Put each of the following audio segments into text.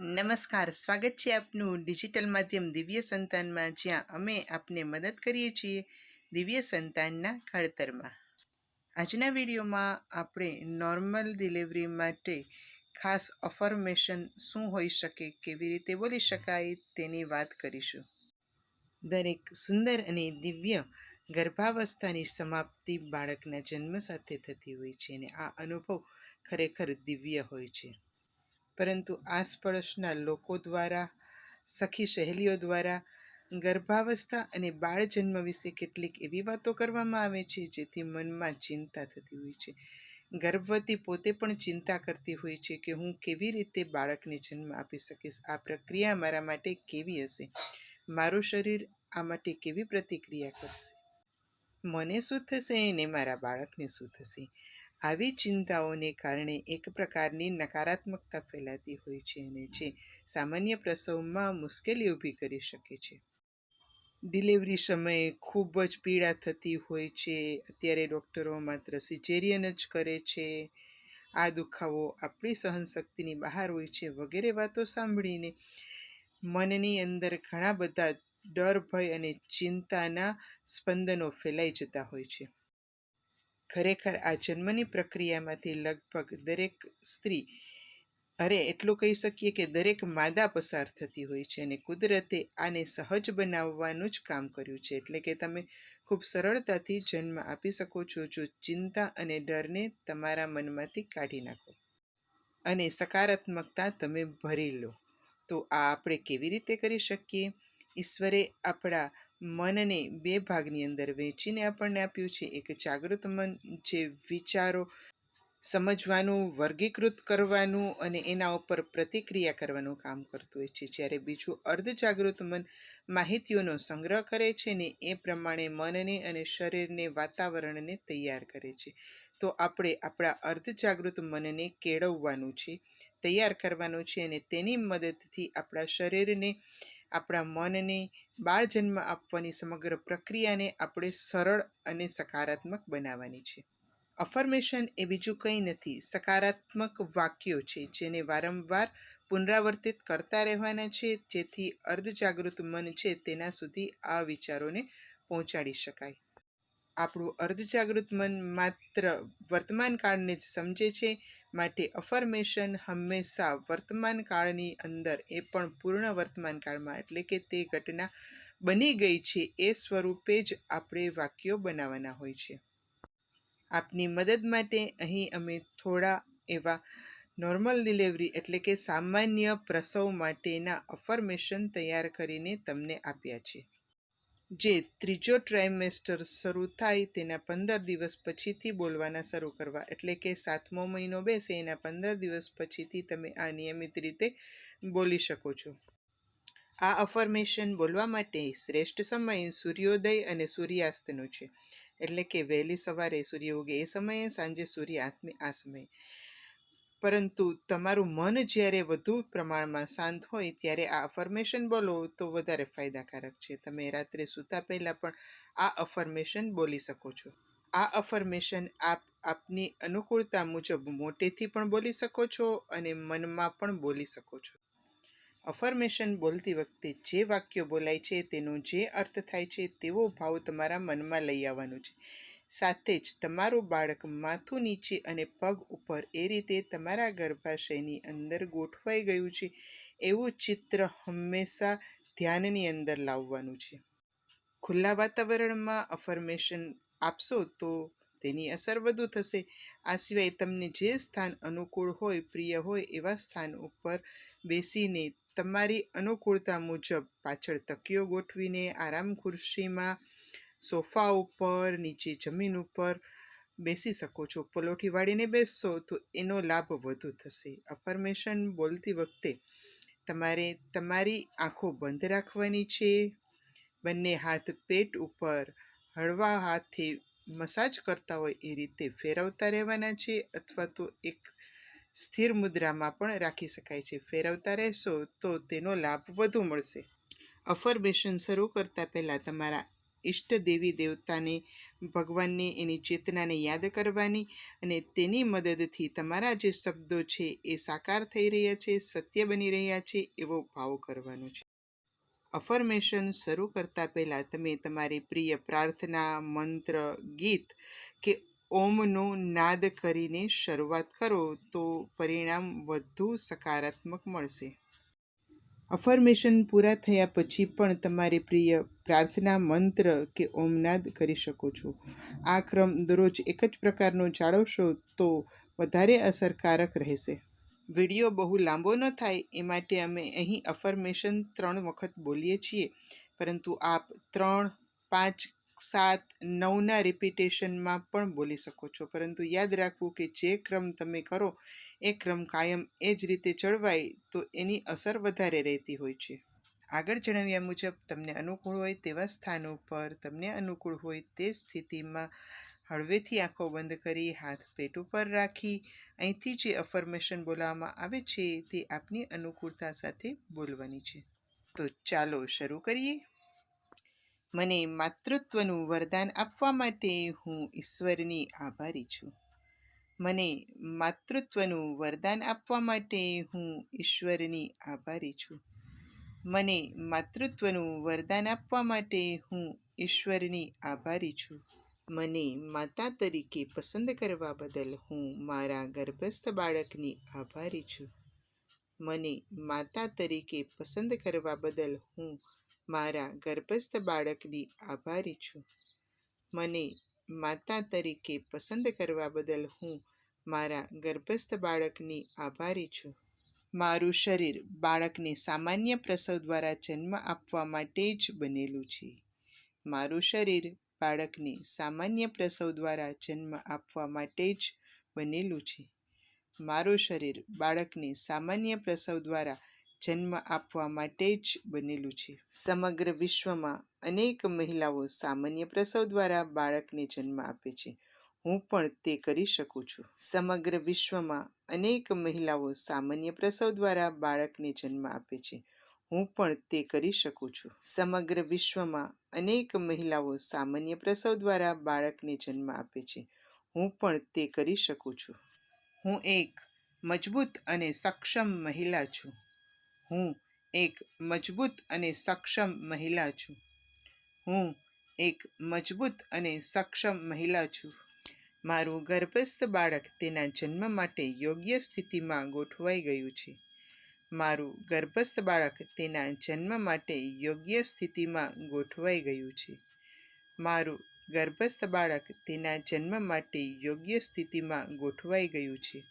નમસ્કાર, સ્વાગત છે આપનું ડિજિટલ માધ્યમ દિવ્ય સંતાનમાં, જ્યાં અમે આપને મદદ કરીએ છીએ દિવ્ય સંતાનના ઘડતરમાં. આજના વિડીયોમાં આપણે નોર્મલ ડિલિવરી માટે ખાસ અફર્મેશન શું હોઈ શકે, કેવી રીતે બોલી શકાય તેની વાત કરીશું. દરેક સુંદર અને દિવ્ય ગર્ભાવસ્થાની સમાપ્તિ બાળકના જન્મ સાથે થતી હોય છે અને આ અનુભવ ખરેખર દિવ્ય હોય છે. પરંતુ આસપડોશના લોકો દ્વારા, સખી સહેલીઓ દ્વારા ગર્ભાવસ્થા અને બાળ જન્મ વિશે કેટલીક એવી વાતો કરવામાં આવે છે, જેથી મનમાં ચિંતા થતી હોય છે. ગર્ભવતી પોતે પણ ચિંતા કરતી હોય છે કે હું કેવી રીતે બાળકને જન્મ આપી શકીશ? આ પ્રક્રિયા મારા માટે કેવી હશે? મારું શરીર આ માટે કેવી પ્રતિક્રિયા કરશે? મને શું થશે અને મારા બાળકને શું થશે? આવી ચિંતાઓને કારણે એક પ્રકારની નકારાત્મકતા ફેલાતી હોય છે અને જે સામાન્ય પ્રસવમાં મુશ્કેલી ઊભી કરી શકે છે. ડિલિવરી સમયે ખૂબ જ પીડા થતી હોય છે. અત્યારે ડૉક્ટરો માત્ર સિજેરિયન જ કરે છે. આ દુખાવો આપણી સહનશક્તિની બહાર હોય છે વગેરે વાતો સાંભળીને મનની અંદર ઘણા બધા ડર, ભય અને ચિંતાના સ્પંદનો ફેલાઈ જતા હોય છે. ખરેખર આ જન્મની પ્રક્રિયામાંથી લગભગ દરેક સ્ત્રી, અરે એટલું કહી શકીએ કે દરેક માદા પસાર થતી હોય છે અને કુદરતે આને સહજ બનાવવાનું જ કામ કર્યું છે. એટલે કે તમે ખૂબ સરળતાથી જન્મ આપી શકો છો જો ચિંતા અને ડરને તમારા મનમાંથી કાઢી નાખો. અને સકારાત્મકતા તમે ભરી લો. તો આ આપણે કેવી રીતે કરી શકીએ? ઈશ્વરે આપણા મનને બે ભાગની અંદર વહેંચીને આપણને આપ્યું છે. એક જાગૃત મન, જે વિચારો સમજવાનું, વર્ગીકૃત કરવાનું અને એના ઉપર પ્રતિક્રિયા કરવાનું કામ કરતું હોય છે. જ્યારે બીજું અર્ધ જાગૃત મન માહિતીઓનો સંગ્રહ કરે છે ને એ પ્રમાણે મનને અને શરીરને વાતાવરણને તૈયાર કરે છે. તો આપણે આપણા અર્ધ જાગૃત મનને કેળવવાનું છે, તૈયાર કરવાનું છે અને તેની મદદથી આપણા શરીરને આપણા મનને બાળ જન્મ આપવાની સમગ્ર પ્રક્રિયાને આપણે સરળ અને સકારાત્મક બનાવવાની છે. અફર્મેશન એ બીજું કંઈ નથી, સકારાત્મક વાક્યો છે, જેને વારંવાર પુનરાવર્તિત કરતા રહેવાના છે, જેથી અર્ધજાગૃત મન છે તેના સુધી આ વિચારોને પહોંચાડી શકાય. આપણું અર્ધજાગૃત મન માત્ર વર્તમાન કાળને જ સમજે છે માટે અફર્મેશન હંમેશા વર્તમાન કાળની અંદર, એ પણ પૂર્ણ વર્તમાન કાળમાં, એટલે કે તે ઘટના બની ગઈ છે, એ સ્વરૂપે જ આપણે વાક્યો બનાવવાના હોય છે. આપની મદદ માટે અહીં અમે થોડા એવા નોર્મલ ડિલિવરી એટલે કે સામાન્ય પ્રસવ માટેના અફર્મેશન તૈયાર કરીને તમને આપ્યા છે. જે ત્રીજો ટ્રાઇમેસ્ટર શરૂ થાય તેના પંદર દિવસ પછીથી બોલવાના શરૂ કરવા. એટલે કે સાતમો મહિનો બેસે, એના પંદર દિવસ પછીથી તમે આ નિયમિત રીતે બોલી શકો છો. આ અફર્મેશન બોલવા માટે શ્રેષ્ઠ સમય સૂર્યોદય અને સૂર્યાસ્તનો છે. એટલે કે વહેલી સવારે સૂર્ય ઉગે એ સમયે, સાંજે સૂર્ય આત્મે, આ સમયે. પરંતુ તમારું મન જ્યારે વધુ પ્રમાણમાં શાંત હોય ત્યારે આ અફર્મેશન બોલો તો વધારે ફાયદાકારક છે. તમે રાત્રે સૂતા પહેલાં પણ આ અફર્મેશન બોલી શકો છો. આ અફર્મેશન આપ, આપની અનુકૂળતા મુજબ મોટેથી પણ બોલી શકો છો અને મનમાં પણ બોલી શકો છો. અફર્મેશન બોલતી વખતે જે વાક્યો બોલાય છે તેનો જે અર્થ થાય છે તેવો ભાવ તમારા મનમાં લઈ આવવાનો છે. સાથે જ તમારું બાળક માથું નીચે અને પગ ઉપર એ રીતે તમારા ગર્ભાશયની અંદર ગોઠવાઈ ગયું છે, એવું ચિત્ર હંમેશા ધ્યાનની અંદર લાવવાનું છે. ખુલ્લા વાતાવરણમાં અફર્મેશન આપશો તો તેની અસર વધુ થશે. આ સિવાય તમને જે સ્થાન અનુકૂળ હોય, પ્રિય હોય, એવા સ્થાન ઉપર બેસીને તમારી અનુકૂળતા મુજબ પાછળ તકીઓ ગોઠવીને આરામ ખુરશીમાં સોફા ઉપર, નીચે જમીન ઉપર બેસી શકો છો. પલોઠી વાળીને બેસશો તો એનો લાભ વધુ થશે. અફર્મેશન બોલતી વખતે તમારે તમારી આંખો બંધ રાખવાની છે. બંને હાથ પેટ ઉપર હળવા હાથથી મસાજ કરતા હોય એ રીતે ફેરવતા રહેવાના છે અથવા તો એક સ્થિર મુદ્રામાં પણ રાખી શકાય છે. ફેરવતા રહેશો તો તેનો લાભ વધુ મળશે. અફર્મેશન શરૂ કરતાં પહેલાં તમારા ઈષ્ટ દેવી દેવતાને, ભગવાનને એની ચેતનાને યાદ કરવાની અને તેની મદદથી તમારા જે શબ્દો છે એ સાકાર થઈ રહ્યા છે, સત્ય બની રહ્યા છે એવો ભાવ કરવાનો છે. અફર્મેશન શરૂ કરતા પહેલાં તમે તમારી પ્રિય પ્રાર્થના, મંત્ર, ગીત કે ઓમનો નાદ કરીને શરૂઆત કરો તો પરિણામ વધુ સકારાત્મક મળશે. અફર્મેશન પૂરા થયા પછી પણ તમારે પ્રિય પ્રાર્થના મંત્ર કે ઓમનાદ કરી શકો છો. આ ક્રમ દરરોજ એક જ પ્રકારનો જાળવશો તો વધારે અસરકારક રહેશે. વીડિયો બહુ લાંબો ન થાય એ માટે અમે અહીં અફર્મેશન ત્રણ વખત બોલીએ છીએ, પરંતુ આપ ત્રણ, પાંચ સાત નવના રિપીટેશનમાં પણ બોલી શકો છો. પરંતુ યાદ રાખવું કે જે ક્રમ તમે કરો, એ ક્રમ કાયમ એ જ રીતે ચડવાય તો એની અસર વધારે રહેતી હોય છે. આગળ જણાવ્યા મુજબ, તમને અનુકૂળ હોય તેવા સ્થાનો પર તમને અનુકૂળ હોય તે સ્થિતિમાં હળવેથી આંખો બંધ કરી, હાથ પેટ ઉપર રાખી, અહીંથી જે અફર્મેશન બોલાવવામાં આવે છે તે આપની અનુકૂળતા સાથે બોલવાની છે. તો ચાલો શરૂ કરીએ. મને માતૃત્વનું વરદાન આપવા માટે હું ઈશ્વરની આભારી છું. મને માતૃત્વનું વરદાન આપવા માટે હું ઈશ્વરની આભારી છું. મને માતૃત્વનું વરદાન આપવા માટે હું ઈશ્વરની આભારી છું. મને માતા તરીકે પસંદ કરવા બદલ હું મારા ગર્ભસ્થ બાળકની આભારી છું. મને માતા તરીકે પસંદ કરવા બદલ હું મારા ગર્ભસ્થ બાળકની આભારી છું. મને માતા તરીકે પસંદ કરવા બદલ હું મારા ગર્ભસ્થ બાળકની આભારી છું. મારું શરીર બાળકને સામાન્ય પ્રસવ દ્વારા જન્મ આપવા માટે જ બનેલું છે. મારું શરીર બાળકને સામાન્ય પ્રસવ દ્વારા જન્મ આપવા માટે જ બનેલું છે. મારું શરીર બાળકને સામાન્ય પ્રસવ દ્વારા જન્મ આપવા માટે જ બનેલું છે. સમગ્ર વિશ્વમાં અનેક મહિલાઓ સામાન્ય પ્રસવ દ્વારા બાળકને જન્મ આપે છે. હું પણ તે કરી શકું છું. સમગ્ર વિશ્વમાં અનેક મહિલાઓ સામાન્ય પ્રસવ દ્વારા બાળકને જન્મ આપે છે. હું પણ તે કરી શકું છું. સમગ્ર વિશ્વમાં અનેક મહિલાઓ સામાન્ય પ્રસવ દ્વારા બાળકને જન્મ આપે છે. હું પણ તે કરી શકું છું. હું એક મજબૂત અને સક્ષમ મહિલા છું. હું એક મજબૂત અને સક્ષમ મહિલા છું. હું એક મજબૂત અને સક્ષમ મહિલા છું. મારું ગર્ભસ્થ બાળક તેના જન્મ માટે યોગ્ય સ્થિતિમાં ગોઠવાઈ ગયું છે. મારું ગર્ભસ્થ બાળક તેના જન્મ માટે યોગ્ય સ્થિતિમાં ગોઠવાઈ ગયું છે. મારું ગર્ભસ્થ બાળક તેના જન્મ માટે યોગ્ય સ્થિતિમાં ગોઠવાઈ ગયું છે.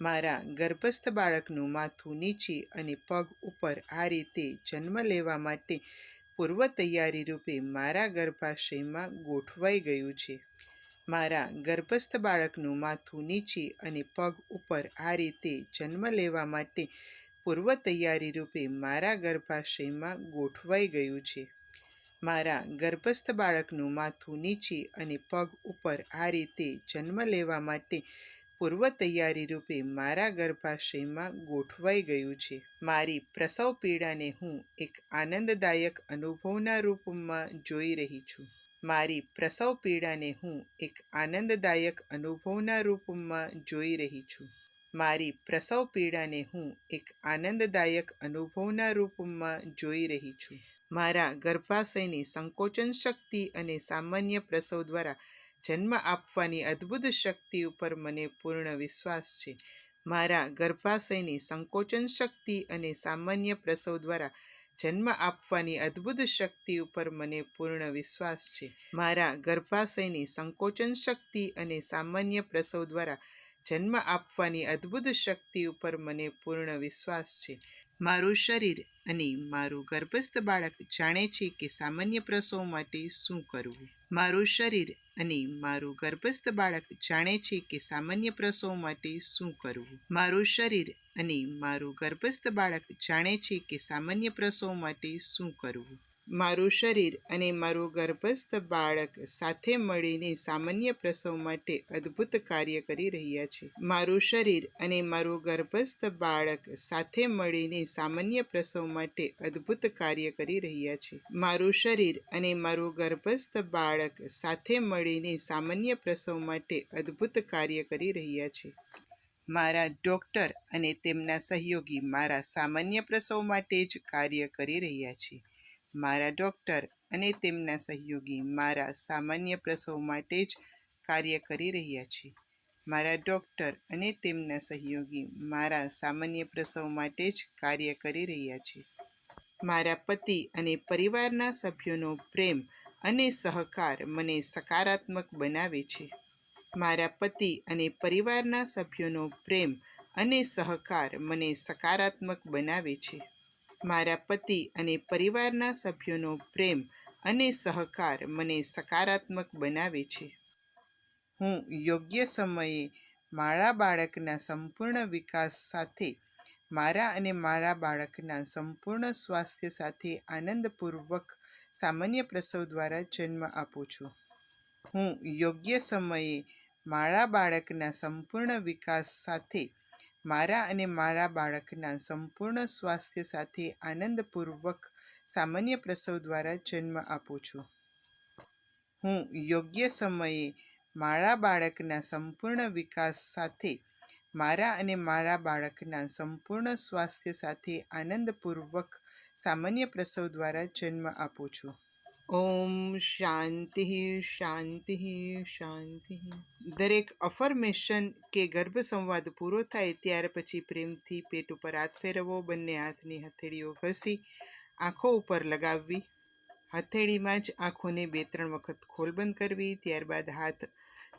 મારા ગર્ભસ્થ બાળકનું માથું નીચે અને પગ ઉપર આ રીતે જન્મ લેવા માટે પૂર્વ તૈયારી રૂપે મારા ગર્ભાશયમાં ગોઠવાઈ ગયું છે. મારા ગર્ભસ્થ બાળકનું માથું નીચે અને પગ ઉપર આ રીતે જન્મ લેવા માટે પૂર્વ તૈયારી રૂપે મારા ગર્ભાશયમાં ગોઠવાઈ ગયું છે. મારા ગર્ભસ્થ બાળકનું માથું નીચે અને પગ ઉપર આ રીતે જન્મ લેવા માટે પૂર્વ તૈયારી રૂપે મારા ગર્ભાશયમાં ગોઠવાઈ ગયું છે. મારી પ્રસવ પીડાને હું એક આનંદદાયક અનુભવના રૂપમાં જોઈ રહી છું. મારી પ્રસવ પીડાને હું એક આનંદદાયક અનુભવના રૂપમાં જોઈ રહી છું. મારી પ્રસવ પીડાને હું એક આનંદદાયક અનુભવના રૂપમાં જોઈ રહી છું. મારા ગર્ભાશયની સંકોચન શક્તિ અને સામાન્ય પ્રસવ દ્વારા જન્મ આપવાની અદ્ભુત શક્તિ ઉપર મને પૂર્ણ વિશ્વાસ છે. મારા ગર્ભાશયની સંકોચન શક્તિ અને સામાન્ય પ્રસવ દ્વારા જન્મ આપવાની અદ્ભુત શક્તિ ઉપર મને પૂર્ણ વિશ્વાસ છે. મારા ગર્ભાશયની સંકોચન શક્તિ અને સામાન્ય પ્રસવ દ્વારા જન્મ આપવાની અદ્ભુત શક્તિ ઉપર મને પૂર્ણ વિશ્વાસ છે. મારું શરીર અને મારું ગર્ભસ્થ બાળક જાણે છે કે સામાન્ય પ્રસવ માટે શું કરવું. મારું શરીર અને મારું ગર્ભસ્થ બાળક જાણે છે કે સામાન્ય પ્રસવ માટે શું કરવું. મારું શરીર અને મારું ગર્ભસ્થ બાળક જાણે છે કે સામાન્ય પ્રસવ માટે શું કરવું. મારું શરીર અને મારું ગર્ભસ્થ બાળક સાથે મળીને સામાન્ય પ્રસવ માટે અદ્ભુત કાર્ય કરી રહ્યા છે. મારું શરીર અને મારું ગર્ભસ્થ બાળક સાથે મળીને સામાન્ય પ્રસવ માટે અદ્ભુત કાર્ય કરી રહ્યા છે. મારું શરીર અને મારું ગર્ભસ્થ બાળક સાથે મળીને સામાન્ય પ્રસવ માટે અદ્ભુત કાર્ય કરી રહ્યા છે. મારા ડૉક્ટર અને તેમના સહયોગી મારા સામાન્ય પ્રસવ માટે જ કાર્ય કરી રહ્યા છે. મારા ડૉક્ટર અને તેમના સહયોગી મારા સામાન્ય પ્રસવ માટે જ કાર્ય કરી રહ્યા છે. મારા ડૉક્ટર અને તેમના સહયોગી મારા સામાન્ય પ્રસવ માટે જ કાર્ય કરી રહ્યા છે. મારા પતિ અને પરિવારના સભ્યોનો પ્રેમ અને સહકાર મને સકારાત્મક બનાવે છે. મારા પતિ અને પરિવારના સભ્યોનો પ્રેમ અને સહકાર મને સકારાત્મક બનાવે છે. મારા પતિ અને પરિવારના સભ્યોનો પ્રેમ અને સહકાર મને સકારાત્મક બનાવે છે. હું યોગ્ય સમયે મારા બાળકના સંપૂર્ણ વિકાસ સાથે, મારા અને મારા બાળકના સંપૂર્ણ સ્વાસ્થ્ય સાથે આનંદપૂર્વક સામાન્ય પ્રસવ દ્વારા જન્મ આપું છું. હું યોગ્ય સમયે મારા બાળકના સંપૂર્ણ વિકાસ સાથે મારા અને મારા બાળકના સંપૂર્ણ સ્વાસ્થ્ય સાથે આનંદપૂર્વક સામાન્ય પ્રસવ દ્વારા જન્મ આપું છું. હું યોગ્ય સમયે મારા બાળકના સંપૂર્ણ વિકાસ સાથે, મારા અને મારા બાળકના સંપૂર્ણ સ્વાસ્થ્ય સાથે આનંદપૂર્વક સામાન્ય પ્રસવ દ્વારા જન્મ આપું છું. ઓમ શાંતિ શાંતિ શાંતિ દરેક અફર્મેશન કે ગર્ભ સંવાદ પૂરો થાય ત્યાર પછી પ્રેમથી પેટ ઉપર હાથ ફેરવવો બંને હાથની હથેળીઓ ઘસી, આંખો ઉપર લગાવવી. હથેળીમાં જ આંખોને બે ત્રણ વખત ખોલબંધ કરવી, ત્યારબાદ હાથ,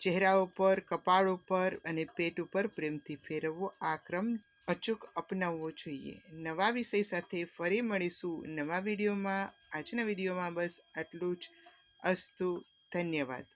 ચહેરા ઉપર, કપાળ ઉપર અને પેટ ઉપર પ્રેમથી ફેરવવો આ ક્રમ અચૂક અપનાવવો જોઈએ. નવા વિષય સાથે ફરી મળીશું નવા વિડીયોમાં. આજના વિડીયોમાં બસ આટલું જ. અસ્તુ, ધન્યવાદ.